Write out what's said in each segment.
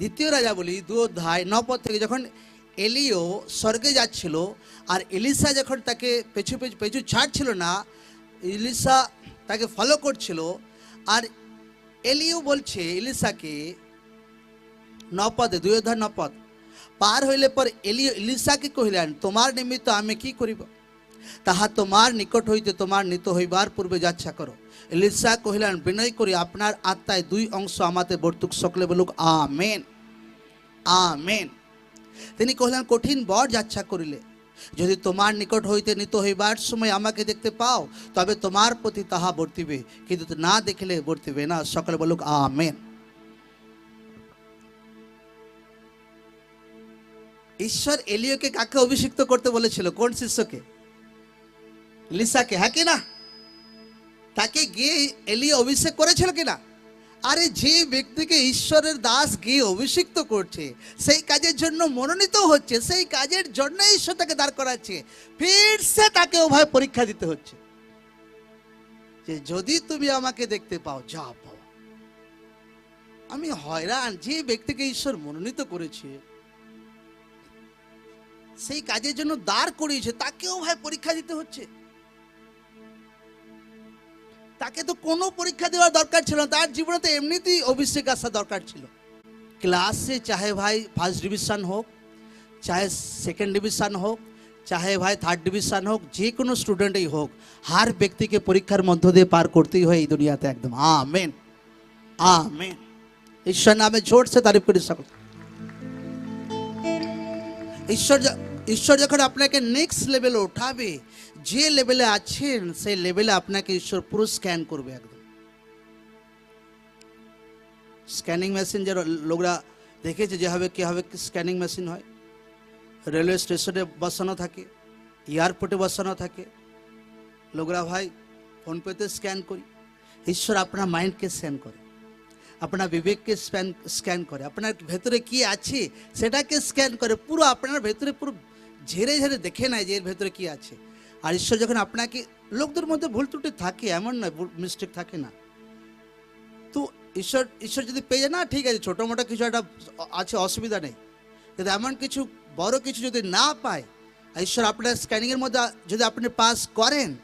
দ্বিতীয় রাজা বলি দু অধ্যায় নপদ থেকে যখন এলিও স্বর্গে যাচ্ছিল, আর এলিসা যখন তাকে পেছু পেছু পেছু ছাড়ছিল না, এলিসা তাকে ফলো করছিল, আর এলিও বলছে এলিসাকে নপদে দুই অধ্যায় নপদ পার হইলে পর এলিও, এলিসাকে কহিলেন, তোমার নিমিত্ত আমি কি করিব? তাহা তোমার নিকট হইতে তোমার নিত হইবার পূর্বে যাচ্ছা করো। লিসা কহিলেন, বিনয় করি, আপনার আত্মায় দুই অংশ আমাতে বর্তুক সকলে বলুক, আমেন আমেন। তিনি কহিলেন, কঠিন বর যাচ্ছা করিলে। যদি তোমার নিকট হইতে নিত হইবার সময় আমাকে দেখতে পাও, তবে তোমার প্রতি তাহা বর্তিবে। কিন্তু না দেখিলে বর্তিবে না। সকলে বলুক, আমেন। ঈশ্বর এলিওকে কাকে অভিষিক্ত করতে বলেছিল? কোন শিষ্যকে? লিসাকে হ্যাঁ কি না? তাকে গিয়ে এলিয়া অভিষেক করেছিল কিনা আরে যে ব্যক্তিকে ঈশ্বরের দাস গিয়ে অভিষিক্ত করছে, সেই কাজের জন্য মনোনীত হচ্ছে, সেই কাজের জন্য ঈশ্বর তাকে দাঁড় করাচ্ছে, ফির সে তাকে ওভাবে পরীক্ষা দিতে হচ্ছে। যে যদি তুমি আমাকে দেখতে পাও, যা পাও। আমি হয়রান, যে ব্যক্তিকে ঈশ্বর মনোনীত করেছে, সেই কাজের জন্য দাঁড় করিয়েছে, তাকেও ভাই পরীক্ষা দিতে হচ্ছে। তাকে তো কোনো পরীক্ষা দেওয়ার দরকার ছিল না। তার জীবনে তো এমনিতেই অভিষেক আসা দরকার ছিল। ক্লাসে চাহে ভাই ফার্স্ট ডিভিশন হোক, চাহে সেকেন্ড ডিভিশন হোক, চাহে ভাই থার্ড ডিভিশন হোক, যে কোনো স্টুডেন্টই হোক, হার ব্যক্তিকে পরীক্ষার মধ্য দিয়ে পার করতেই হয় এই দুনিয়াতে একদম। আমেন। আমেন। ঈশ্বর নামে ঝোড়ছে তারিফ করি সকল। ঈশ্বর ঈশ্বর যখন আপনাকে নেক্সট লেভেলে ওঠাবে, যে লেভেলে আছেন, সেই লেভেলে আপনাকে ঈশ্বর পুরো স্ক্যান করবে একদম। স্ক্যানিং মেশিন যারা লোকরা দেখেছে যেভাবে কীভাবে স্ক্যানিং মেশিন হয়। রেলওয়ে স্টেশনে বসানো থাকে এয়ারপোর্টে বসানো থাকে। লোকরা ভাই ফোনপেতে স্ক্যান করি। ঈশ্বর আপনার মাইন্ডকে স্ক্যান করে। আপনার বিবেককে স্ক্যান স্ক্যান করে। আপনার ভেতরে কি আছে, সেটাকে স্ক্যান করে। পুরো আপনার ভেতরে পুরো ঝেড়ে ঝেড়ে দেখে নেয় যে এর ভেতরে কি আছে। আর ঈশ্বর যখন আপনাকে, লোকদের মধ্যে ভুল ত্রুটি থাকে, এমন নয় মিস্টেক থাকে না। তো ঈশ্বর ঈশ্বর যদি পেয়ে যায়, না, ঠিক আছে, ছোটো মোটো কিছু একটা আছে, অসুবিধা নেই। কিন্তু এমন কিছু, বড় কিছু যদি না পায়, আর ঈশ্বর আপনার স্ক্যানিংয়ের মধ্যে যদি আপনি পাস করেন,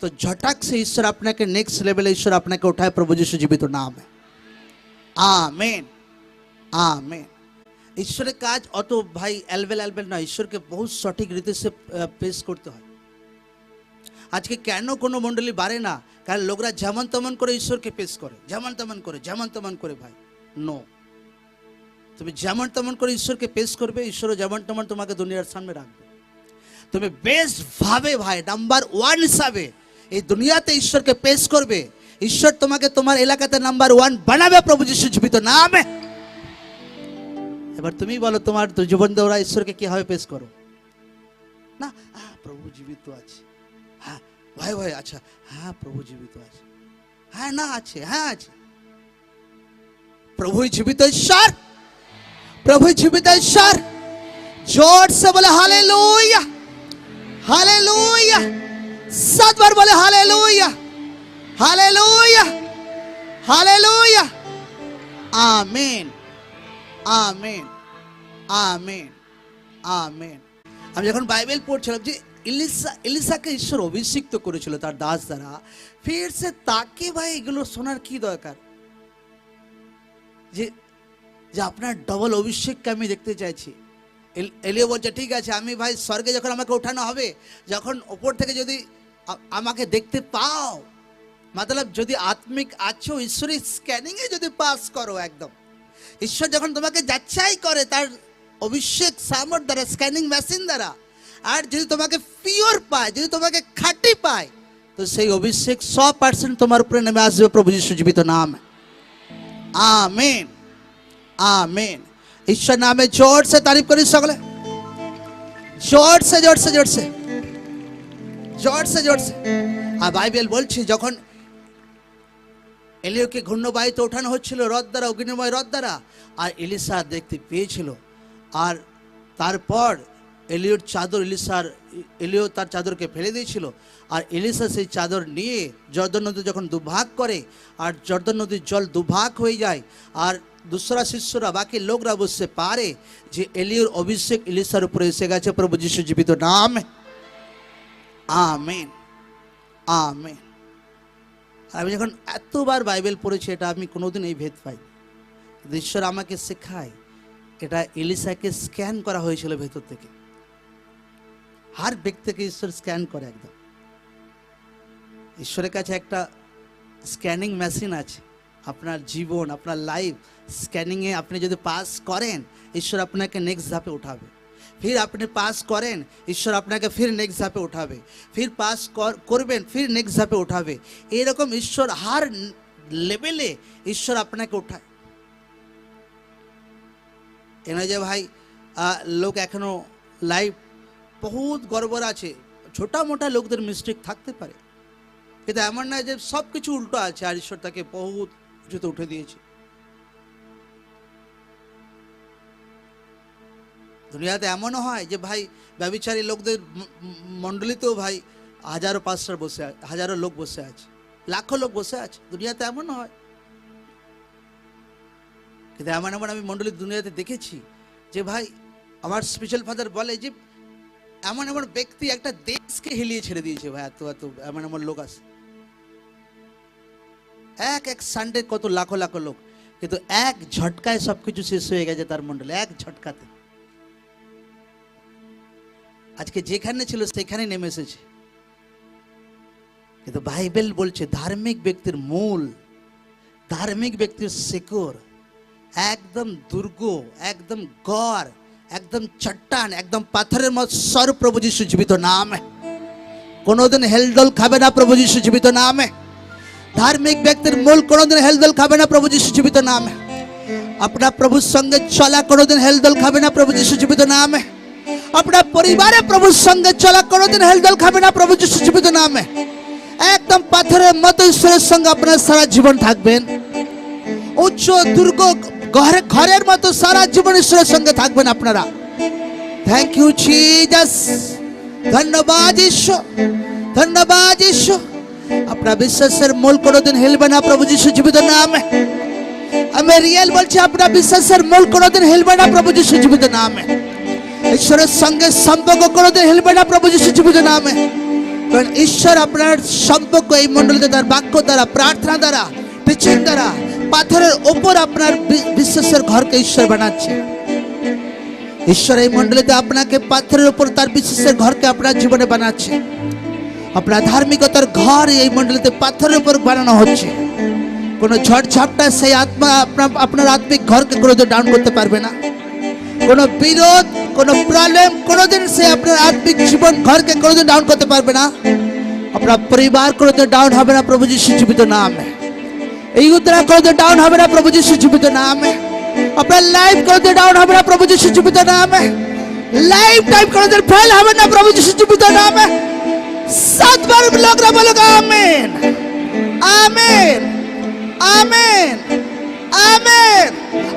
তো ঝটাক সে ঈশ্বর আপনাকে নেক্সট লেভেলে ঈশ্বর আপনাকে ওঠায়, প্রভু যিশু জীবিত নাম। আমেন। আমেন। ঈশ্বরের কাজ অত ভাই অ্যালবেল অ্যালবেল নয়, ঈশ্বরকে বহু সঠিক রীতি সে পেশ করতে হয়। আজকে কেন কোনো মণ্ডলী বাড়ে না? কারণ লোকরা যেমন তেমন করে ঈশ্বরকে পেশ করে। যেমন তেমন করে, যেমন তেমন করে ভাই। নো তুমি যেমন তেমন করে ঈশ্বরকে পেশ করবে, ঈশ্বরও যেমন তেমন তোমাকে দুনিয়ার সামনে রাখবে। তুমি বেস্ট ভাবে ভাই নাম্বার ওয়ান হিসাবে এই দুনিয়াতে ঈশ্বরকে পেশ করবে। ঈশ্বর তোমাকে তোমার এলাকাতে নাম্বার ওয়ান বানাবে প্রভু যিশু জীবিত নামে। এবার তুমি বলো তোমার তো জীবন দেওয়া ঈশ্বরকে কিভাবে পেশ করো না হ্যাঁ প্রভু জীবিত আছে হ্যাঁ ভাই ভাই আচ্ছা হ্যাঁ প্রভু জীবিত আছে হ্যাঁ না আছে হ্যাঁ আছে প্রভু জীবিত ঈশ্বর প্রভু জীবিত ঈশ্বর जोर से बोले हालेलुया हालेलुया सात बार बोले हालेलुया हालेलुया हालेलुया आमीन आमीन आमीन আমেন আমেন আমেন। আমি যখন বাইবেল পড়ছিলাম যে ইলিসা, ইলিসাকে ঈশ্বর অভিষিক্ত করেছিল তার দাস দ্বারা, ফের সে তাকে ভাই এগুলো শোনার কি দরকার? যে যে আপনার ডবল অভিষেককে আমি দেখতে চাইছি। এল- এলিও বলছে, ঠিক আছে, আমি ভাই স্বর্গে যখন আমাকে ওঠানো হবে, যখন ওপর থেকে যদি আমাকে দেখতে পাও, মতলব যদি আত্মিক আছো, ঈশ্বরের স্ক্যানিংয়ে যদি পাস করো একদম। ঈশ্বর যখন তোমাকে যাচাই করে তার অভিষেক সামর দ্বারা স্ক্যানিং মেশিন দ্বারা, আর যদি তোমাকে পিওর পায়, যদি তোমাকে খাঁটি পায়, তো সেই অভিষেক শ পার্সেন্ট তোমার উপরে নেমে আসবে, প্রভু যিশু জীবিত নাম। আমেন। আমেন। ঈশ্বর নামে জোর সে তারিফ করি সকলে। জোর সে জোর সে জোর সে জোর সে জোর সে আর বাইবেল বলছে, যখন এলিওকে ঘূর্ণবায়ুতে ওঠানো হচ্ছিল রথ দ্বারা অগ্নিময় রথ দ্বারা আর এলিসা দেখতে পেয়েছিল। আর তারপর এলিওর চাদর এলিসার এলিও তার চাদরকে ফেলে দিয়েছিল। আর এলিসা সেই চাদর নিয়ে জর্দন নদী যখন দুভাগ করে, আর জর্দন নদীর জল দুভাগ হয়ে যায়, আর দুসরা শিষ্যরা, বাকি লোকরা বুঝতে পারে যে এলিওর অভিষেক ইলিশার উপরে এসে গেছে। প্রভু যিশু জীবিত নাম। আমেন। আমেন। আমি যখন এতবার বাইবেল পড়েছি, এটা আমি কোনোদিন এই ভেদ পাই ঈশ্বর আমাকে শেখায়, এটা এলিসাকে স্ক্যান করা হয়েছিল ভেতর থেকে। হার ব্যক্তিকে ঈশ্বর স্ক্যান করে একদম। ঈশ্বরের কাছে একটা স্ক্যানিং মেশিন আছে। আপনার জীবন, আপনার লাইফ স্ক্যানিংয়ে আপনি যদি পাস করেন, ঈশ্বর আপনাকে নেক্সট ধাপে উঠাবে। ফির আপনি পাস করেন, ঈশ্বর আপনাকে ফির নেক্সট ধাপে উঠাবে। ফির পাস করবেন, ফির নেক্সট ধাপে উঠাবে। এরকম ঈশ্বর হার লেভেলে ঈশ্বর আপনাকে উঠায়। এ নয় যে ভাই লোক এখনও লাইফ বহুত গড়বড় আছে ছোটা মোটা লোকদের মিস্টেক থাকতে পারে। কিন্তু এমন না যে সব কিছু উল্টো আছে, আর ঈশ্বর তাকে বহুত উঁচুতে উঠে দিয়েছে। দুনিয়াতে এমনও হয় যে ভাই, ব্যবচারী লোকদের মণ্ডলীতেও ভাই হাজারো পাঁচশো বসে হাজারো লোক বসে আছে, লাখো লোক বসে আছে, দুনিয়াতে এমনও হয়। কিন্তু এমন এমন আমি মণ্ডলীর দুনিয়াতে দেখেছি যে ভাই, আমার স্পেশাল ফাদার বলে যে, এমন এমন ব্যক্তি একটা দেশকে হিলিয়ে ছেড়ে দিয়েছে ভাই, এত এত এমন এমন লোক আছে। এক এক সানডে কত লাখো লাখো লোক, কিন্তু এক ঝটকায় সবকিছু শেষ হয়ে গেছে তার মন্ডলে এক ঝটকাতে। আজকে যেখানে ছিল সেখানে নেমে এসেছে। কিন্তু বাইবেল বলছে ধার্মিক ব্যক্তির মূল, ধার্মিক ব্যক্তির শেকড়, একদম দুর্গ, একদম গড়, একদম চট্টান, একদম পাথরের মত সর প্রভু যিশু জীবিত নাম। কোনোদিন হেলদোল খাবে না প্রভু যিশু জীবিত নামে। ধার্মিক ব্যক্তির মূল কোনোদিন হেলদোল খাবে না প্রভু যিশু জীবিত নামে। আপনার প্রভুর সঙ্গে চলা কোনোদিন হেলদোল খাবে না প্রভু যিশু জীবিত নামে। আপনার পরিবারে প্রভুর সঙ্গে চলা কোনোদিন হেলদোল খাবে না প্রভু যিশু জীবিত নামে একদম পাথরের মতো ঈশ্বরের সঙ্গে আপনার সারা জীবন থাকবেন উচ্চ দুর্গ ঘরে ঘরের মতো সারা জীবন ঈশ্বরের সঙ্গে থাকবেন আপনারা থ্যাংক ইউ জিজাস ধন্যবাদ ঈশ্বর ধন্যবাদ ঈশ্বর আপনার বিশ্বাসের মূল কোনোদিন হেলবে না প্রভু যিশু জীবিত নামে আমি রিয়েল বলছি আপনার বিশ্বাসের মূল কোনোদিন হেলবে না প্রভু যিশু জীবিত নামে ঈশ্বরের সঙ্গে সম্পর্ক কোনোদিন হিলবে না প্রভু যিশু জীবিত নামে। কারণ ঈশ্বর আপনার সম্পর্ক এই মণ্ডলীতে তার বাক্য দ্বারা, প্রার্থনা দ্বারা টিচিং দ্বারা, পাথরের ওপর আপনার বিশ্বাসের ঘরকে ঈশ্বর বানাচ্ছে। ঈশ্বর এই মণ্ডলীতে আপনাকে পাথরের উপর তার বিশ্বাসের ঘরকে আপনার জীবনে বানাচ্ছে। আপনার ধার্মিকতার ঘর এই মণ্ডলীতে পাথরের উপর বানানো হচ্ছে। কোনো ঝড় ঝাপটা সেই আত্মা আপনার আপনার আত্মিক ঘরকে কোনোদিন ডাউন করতে পারবে না। কোনো বিরোধ কোনো প্রবলেম কোনোদিন সে আপনার আত্মিক জীবন ঘরকে কোনোদিন ডাউন করতে পারবে না। আপনার পরিবার কোনোদিন ডাউন হবে না, প্রভু যিশু জীবিত নামে। এই উত্তরা কোনোদিন ডাউন হবে না, প্রভু যিশু জীবিত নামে। আপনার লাইফ কোনোদিন ডাউন হবে না, প্রভু যিশু জীবিত নামে। লাইফ টাইম কোনোদিন ফেল হবে না, প্রভু যিশু জীবিত নামে। সাতবার লোকরা বলো আমেন। আমেন। আমেন। আমেন।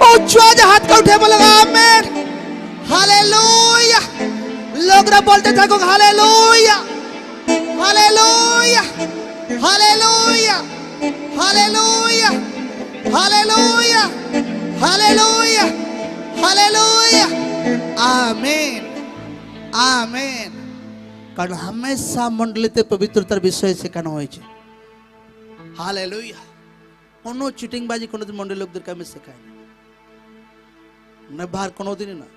ও জজ হাত কা উঠে বলো লোকরা বলতে থাকো hallelujah hallelujah hallelujah hallelujah hallelujah hallelujah hallelujah amen amen কারণ হামেশা মণ্ডলীতে পবিত্রতার বিষয়ে শেখানো হয়েছে হালেলুয়া কোনো চিটিংবাজি কোনোদিন মন্ডলের লোকদেরকে আমি শেখাই না নেভার কোনোদিনই না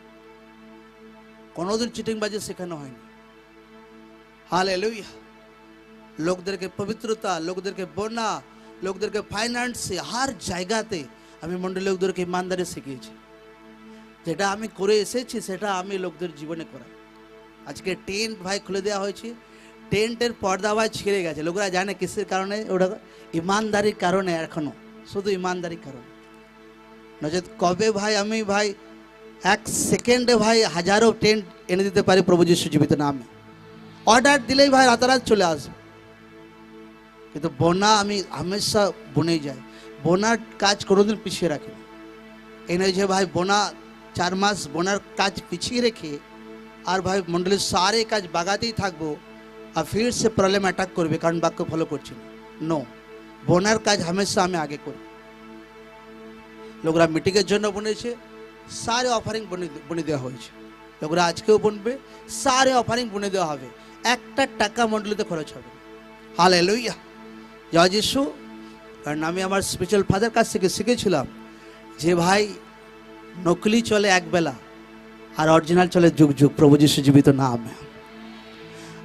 কোনোদিন চিটিংবাজি শেখানো হয়নি। হালেলুয়া লোকদেরকে পবিত্রতা, লোকদেরকে বন্যা, লোকদেরকে ফাইন্যান্সে হার জায়গাতে আমি মন্ডল লোকদেরকে ইমানদারি শিখিয়েছি। যেটা আমি করে এসেছি, সেটা আমি লোকদের জীবনে করাই। আজকে টেন্ট ভাই খুলে দেওয়া হয়েছে। টেন্টের পর্দা ভাই ছিঁড়ে গেছে। লোকরা জানে কিসের কারণে? ওটা ইমানদারির কারণে এখনও। শুধু ইমানদারির কারণে। নচেত কবে ভাই আমি ভাই এক সেকেন্ডে ভাই হাজারো টেন্ট এনে দিতে পারি প্রভু যিশু জীবিত নামে। অর্ডার দিলেই ভাই রাতারাত চলে আসবে। কিন্তু বোনা, আমি হামেশা বনেই যাই। বোনার কাজ কোনোদিন পিছিয়ে রাখি না। এই নয় যে ভাই বোনা চার মাস বোনার কাজ পিছিয়ে রেখে আর ভাই মন্ডলের সারে কাজ বাগাতেই থাকব আর ফির সে প্রবলেম অ্যাটাক করবে, কারণ বাক্য ফলো করছি না। নো বোনার কাজ হামেশা আমি আগে করি। লোকরা মিটিংয়ের জন্য বনেছে সারে অফারিং বনে দেওয়া হয়েছে লোকরা আজকেও বনবে সারে অফারিং বনে দেওয়া হবে একটা টাকা মন্ডলিতে খরচ হবে হাল লইয়া জয় যিশু কারণ আমি আমার স্পেশাল ফাদার কাছ থেকে শিখেছিলাম যে ভাই নকলি চলে একবেলা আর অরিজিনাল চলে যুগ যুগ প্রভু যিশু জীবিত নাম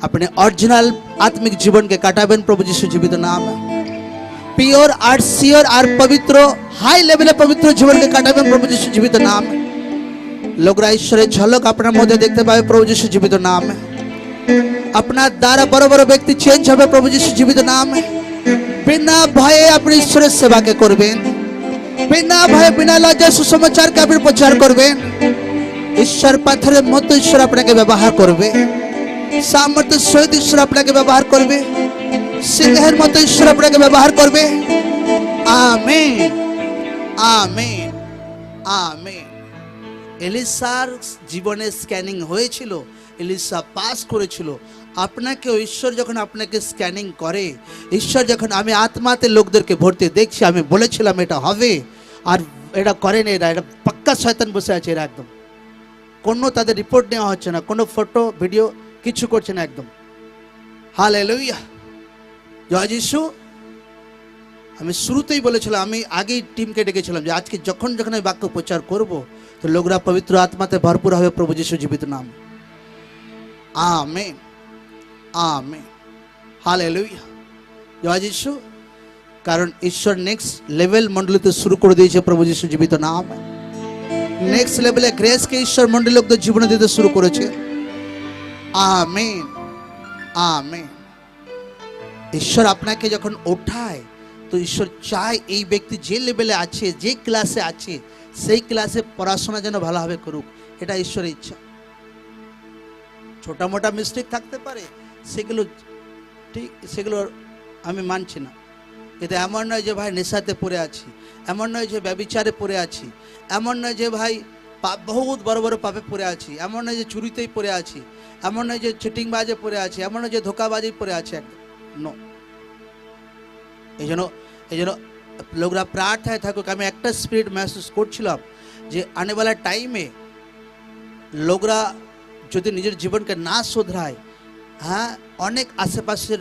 আপনি অরিজিনাল আত্মিক জীবনকে কাটাবেন প্রভু যিশু জীবিত নাম प्योर और सियर और पवित्र हाई लेवल पवित्र जीवन के काटाबेन प्रभु यीशु जीवित नाम है লোকরা ঈশ্বরের ঝলক আপনার মধ্যে দেখতে পাবে প্রভু যিশু জীবিত নাম है আপনার দ্বারা বড় বড় ব্যক্তি চেঞ্জ হবে প্রভু যিশু জীবিত নাম है বিনা ভয়ে আপনি ঈশ্বরের সেবাকে করবেন বিনা ভয়ে বিনা লজ্জায় সুসমাচারকে আপনি প্রচার করবেন ঈশ্বর পাথরের মতো ঈশ্বর আপনাকে ব্যবহার করবে সামর্থ্য সহিত ঈশ্বর আপনাকে ব্যবহার করবে সিংহের মতো ঈশ্বর আপনাকে ব্যবহার করবে। আমেন আমেন আমেন এলিসার জীবনে স্ক্যানিং হয়েছিল এলিসা পাস করেছিল। আপনাকে ঈশ্বর যখন আপনাকে স্ক্যানিং করে ঈশ্বর যখন আমি আত্মাতে লোকদেরকে ভর্তি দেখছি আমি বলেছিলাম এটা হবে আর এটা করেন এরা এটা পাক্কা শয়তান বসে আছে এরা একদম। কোনো তাদের রিপোর্ট নেওয়া হচ্ছে না কোনো ফটো ভিডিও কিছু করছে না একদম। হাল এলুইয়া জয় যিশু। আমি শুরুতেই বলেছিলাম, আমি আগেই টিমকে ডেকেছিলাম যে আজকে যখন যখন আমি বাক্য প্রচার করব, তো লোকরা পবিত্র আত্মাতে ভরপুর হবে প্রভু যিশু জীবিত নাম। আমেন। আমেন। হাল এলুইয়া জয় যিশু। কারণ ঈশ্বর নেক্সট লেভেল মণ্ডলিতে শুরু করে দিয়েছে প্রভু যিশু জীবিত নাম। নেক্সট লেভেলে গ্রেসকে ঈশ্বর মণ্ডলী লোকদের জীবনে দিতে শুরু করেছে। আমেন। আমেন। ঈশ্বর আপনাকে যখন ওঠায়, তো ঈশ্বর চায় এই ব্যক্তি যে লেভেলে আছে, যে ক্লাসে আছে, সেই ক্লাসে পড়াশোনা যেন ভালোভাবে করুক, এটা ঈশ্বরের ইচ্ছা। ছোটা মোটা মিস্টেক থাকতে পারে, সেগুলো ঠিক, সেগুলো আমি মানছি না। কিন্তু এমন নয় যে ভাই নেশাতে পড়ে আছি, এমন নয় যে ব্যবিচারে পড়ে আছি, এমন নয় যে ভাই পাপ বহুত বড় বড় পাপে পড়ে আছি, এমন নয় যে চুরিতেই পড়ে আছি, এমন নয় যে চিটিংবাজে পড়ে আছি, এমন নয় যে ধোকাবাজি পড়ে আছে একদম নো এই জন্য এই জন্য লোকরা প্রার্থনায় থাকুক। আমি একটা স্পিরিট মেসেজ করছিলাম যে আনেওয়ালা টাইমে লোকরা যদি নিজের জীবনকে না শোধরায় হ্যাঁ অনেক আশেপাশের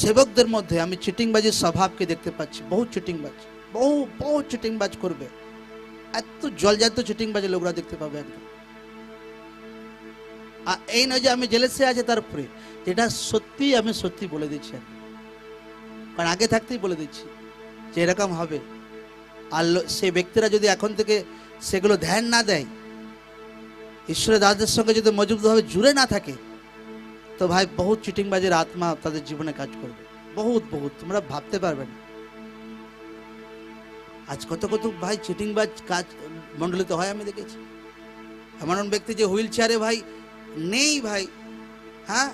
সেবকদের মধ্যে আমি চিটিংবাজির স্বভাবকে দেখতে পাচ্ছি। বহু চিটিংবাজ, বহু বহু চিটিংবাজ করবে। এত জলজাত চিটিংবাজি লোকরা দেখতে পাবে একদম। এই নয় যে আমি জেলেসে আছে, তার উপরে। যেটা সত্যি আমি সত্যি বলে দিচ্ছি। কারণ আগে থাকতেই বলে দিচ্ছি যে এরকম হবে। আর সেই ব্যক্তিরা যদি এখন থেকে সেগুলো ধ্যান না দেয়, ঈশ্বরের দাসদের সঙ্গে যদি মজবুতভাবে জুড়ে না থাকে, তো ভাই বহুত চিটিংবাজের আত্মা তাদের জীবনে কাজ করবে। বহুত বহুত, তোমরা ভাবতে পারবে না। আজ কত কত ভাই চিটিংবাজ কাজ মণ্ডলিতে হয় আমি দেখেছি। এমন ব্যক্তি যে হুইল চেয়ারে ভাই নেই ভাই। হ্যাঁ?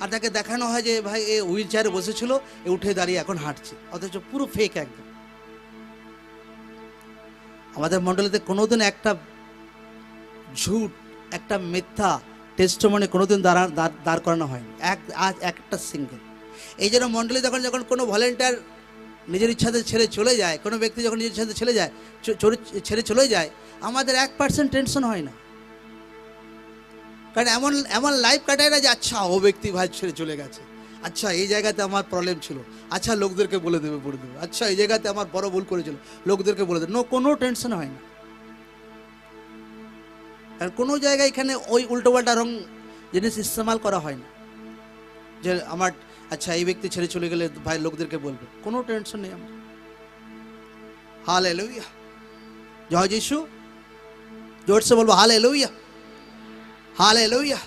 আর তাকে দেখানো হয় যে ভাই এ হুইল চেয়ারে বসেছিল, এ উঠে দাঁড়িয়ে এখন হাঁটছে। অথচ পুরো ফেক একদম। আমাদের মণ্ডলীতে কোনোদিন একটা ঝুট, একটা মিথ্যা টেস্টমনে কোনোদিন দাঁড়া দাঁড়- করানো হয়নি। এক আজ একটা সিঙ্গেল এই জন্য মণ্ডলী যখন যখন কোনো ভলেন্টিয়ার নিজের ইচ্ছাতে ছেড়ে চলে যায়, কোনো ব্যক্তি যখন নিজের ইচ্ছাতে ছেড়ে যায় ছেড়ে চলে যায়, আমাদের এক পার্সেন্ট টেনশন হয় না। কারণ এমন এমন লাইফ কাটায় না যে আচ্ছা ও ব্যক্তি ভাই ছেড়ে চলে গেছে। আচ্ছা এই জায়গাতে আমার প্রবলেম ছিল। আচ্ছা লোকদেরকে বলে দেবে বলে দেবে। আচ্ছা এই জায়গাতে আমার বড় ভুল করেছিল। লোকদেরকে বলে দেবে। নো কোনো টেনশন হয় না। আর কোনো জায়গায় এখানে ওই উল্টোপাল্টা রং জিনিস ইস্তেমাল করা হয় না। যে আমার আচ্ছা এই ব্যক্তি ছেড়ে চলে গেলে ভাই লোকদেরকে বলবে। কোনো টেনশন নেই আমার। হাল এলুইয়া জয় যিশু। জোরসে বলব হাল এলুইয়া হাল এলুইয়া